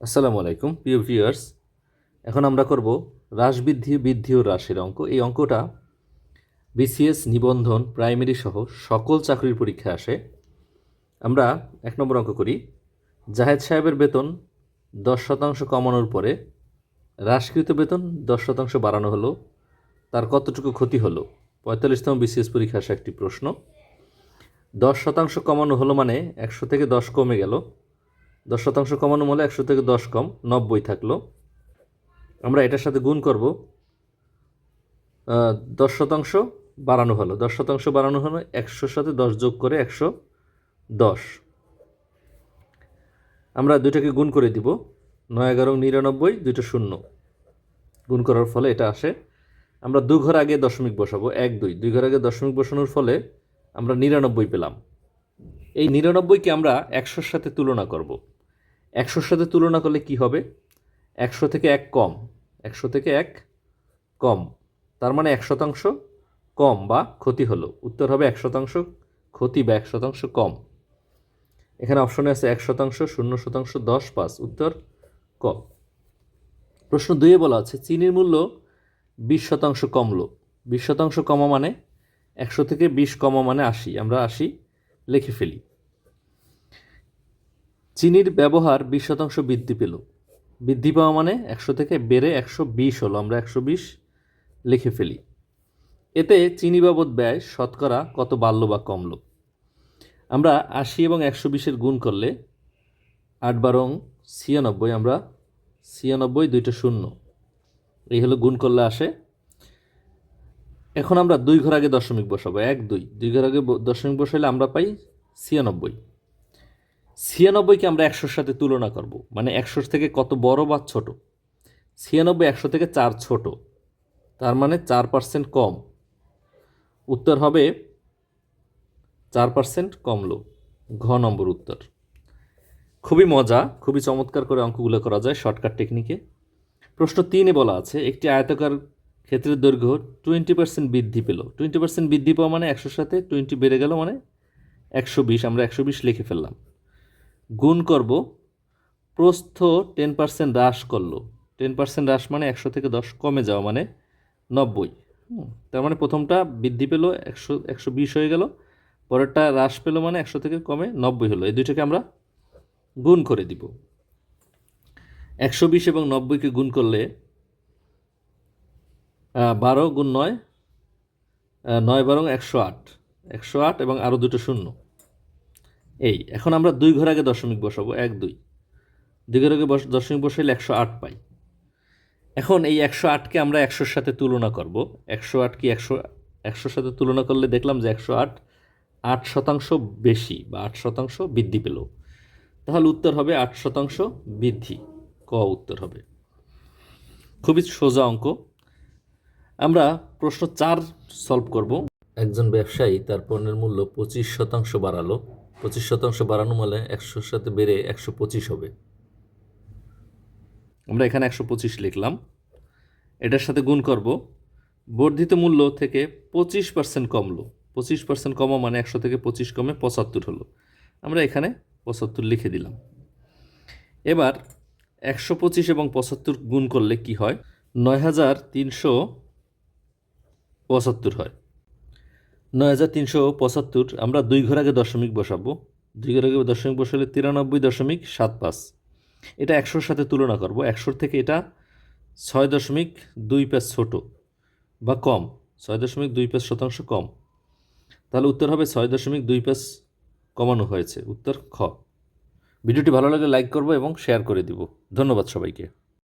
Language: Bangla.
আসসালামু আলাইকুম, প্রিয় ভিউয়ার্স এখন আমরা করব হ্রাস বৃদ্ধি বৃদ্ধি ও হ্রাসের অঙ্ক। এই অঙ্কটা বিসিএস নিবন্ধন প্রাইমারি সহ সকল চাকরির পরীক্ষায় আসে। আমরা এক নম্বর অঙ্ক করি। জাহেদ সাহেবের বেতন দশ শতাংশ কমানোর পরে হ্রাসকৃত বেতন দশ শতাংশ বাড়ানো হলো। তার কতটুকু ক্ষতি হলো? পঁয়তাল্লিশতম বিসিএস পরীক্ষা আসা একটি প্রশ্ন। দশ শতাংশ কমানো হলো মানে একশো থেকে দশ কমে গেল। দশ শতাংশ কমানো হলে একশো থেকে দশ কম, নব্বই থাকল। আমরা এটার সাথে গুণ করব। দশ শতাংশ বাড়ানো হলো। দশ শতাংশ বাড়ানো হলো, একশোর সাথে দশ যোগ করে একশো দশ। আমরা দুইটাকে গুণ করে দিব। নয় এগারো, নিরানব্বই, দুইটা শূন্য। গুণ করার ফলে এটা আসে। আমরা দু ঘর আগে দশমিক বসাবো, এক, দুই। দুই ঘর আগে দশমিক বসানোর ফলে আমরা নিরানব্বই পেলাম। এই নিরানব্বইকে আমরা একশোর সাথে তুলনা করব। একশোর সাথে তুলনা করলে কি হবে? একশো থেকে এক কম। একশো থেকে এক কম। তার মানে এক শতাংশ কম বা ক্ষতি হলো। উত্তর হবে এক শতাংশ ক্ষতি বা এক শতাংশ কম। এখানে অপশনে আছে এক শতাংশ, শূন্য শতাংশ, দশ পাঁচ। উত্তর ক। প্রশ্ন দুইয়ে বলা আছে, চিনির মূল্য বিশ শতাংশ কমলো বিশ শতাংশ কমা মানে একশো থেকে বিশ কমা মানে আশি। আমরা আশি লিখে ফেলি। চিনির ব্যবহার বিশ শতাংশ বৃদ্ধি পেল। বৃদ্ধি পাওয়া মানে একশো থেকে বেড়ে একশো বিশ হলো, আমরা একশো বিশ লিখে ফেলি। এতে চিনি বাবদ ব্যয়, শতকরা কত বাড়লো বা কমলো? আমরা আশি এবং একশো বিশের গুণ করলে আট বারং ছিয়ানব্বই, আমরা ছিয়ানব্বই দুইটা শূন্য। এই হলো গুণ করলে আসে। এখন আমরা দুই ঘর আগে দশমিক বসাবো, এক দুই। দুই ঘর আগে দশমিক বসাইলে আমরা পাই ছিয়ানব্বই। ছিয়ানব্বইকে আমরা একশোর সাথে তুলনা করব। মানে একশোর থেকে কত বড় বা ছোট? ছিয়ানব্বই একশো থেকে চার ছোট। তার মানে চার পার্সেন্ট কম। উত্তর হবে চার পার্সেন্ট কমলো ঘ নম্বর উত্তর। খুবই মজা, খুবই চমৎকার করে অঙ্কগুলো করা যায় শর্টকাট টেকনিকে। প্রশ্ন তিনে বলা আছে, একটি আয়তাকার ক্ষেত্রের দৈর্ঘ্য টোয়েন্টি পার্সেন্ট বৃদ্ধি পেল। টোয়েন্টি পার্সেন্ট বৃদ্ধি পাওয়া মানে একশোর সাথে টোয়েন্টি বেড়ে গেল মানে একশো বিশ, আমরা একশো বিশ লিখে ফেললাম। গুণ করব, প্রস্থ টেন পার্সেন্ট হ্রাস করল। টেন পার্সেন্ট হ্রাস মানে একশো থেকে দশ কমে যাওয়া মানে নব্বই। তার মানে প্রথমটা বৃদ্ধি পেল একশো একশো বিশ হয়ে গেল, পরেরটা হ্রাস পেল মানে একশো থেকে কমে নব্বই হলো। এই দুইটাকে আমরা গুণ করে দিব। একশো বিশ এবং নব্বইকে গুণ করলে বারো গুণ নয় নয় বারো একশো আট। একশো আট এবং আরও দুটো শূন্য। এই, এখন আমরা দুই ঘর আগে দশমিক বসাবো, এক, দুই। দুই ঘর আগে দশমিক বসাইলে একশো আট পাই। এখন এই একশো আটকে আমরা একশোর সাথে তুলনা করব। একশো আট কি একশো, একশোর সাথে তুলনা করলে দেখলাম যে একশো আট আট শতাংশ বেশি বা আট শতাংশ বৃদ্ধি পেল। তাহলে উত্তর হবে আট শতাংশ বৃদ্ধি, ক উত্তর হবে। খুবই সোজা অঙ্ক। আমরা প্রশ্ন চার সলভ করব। একজন ব্যবসায়ী তার পণ্যের মূল্য পঁচিশ শতাংশ বাড়ালো। পঁচিশ শতাংশ বাড়ানো মানে একশোর সাথে বেড়ে একশো পঁচিশ হবে। আমরা এখানে একশো পঁচিশ লিখলাম। এটার সাথে গুণ করব। বর্ধিত মূল্য থেকে পঁচিশ পার্সেন্ট কমলো। পঁচিশ পার্সেন্ট কমা মানে একশো থেকে পঁচিশ কমে পঁচাত্তর হলো। আমরা এখানে পঁচাত্তর লিখে দিলাম। এবার একশো পঁচিশ এবং পঁচাত্তর গুণ করলে কি হয়? নয় হাজার তিনশো পঁচাত্তর হয়। নয় হাজার তিনশো পঁচাত্তর, আমরা দুই ঘর আগে দশমিক বসাবো। দুই ঘর আগে দশমিক বসালে তিরানব্বই দশমিক সাত পাঁচ। এটা একশোর সাথে তুলনা করব। একশোর থেকে এটা ছয় দশমিক দুই পাঁচ ছোটো বা কম। ছয় দশমিক দুই পাঁচ শতাংশ কম। তাহলে উত্তর হবে ছয় দশমিক দুই পাঁচ কমানো হয়েছে। উত্তর খ। ভিডিওটি ভালো লাগলে লাইক করব এবং শেয়ার করে দিব। ধন্যবাদ সবাইকে।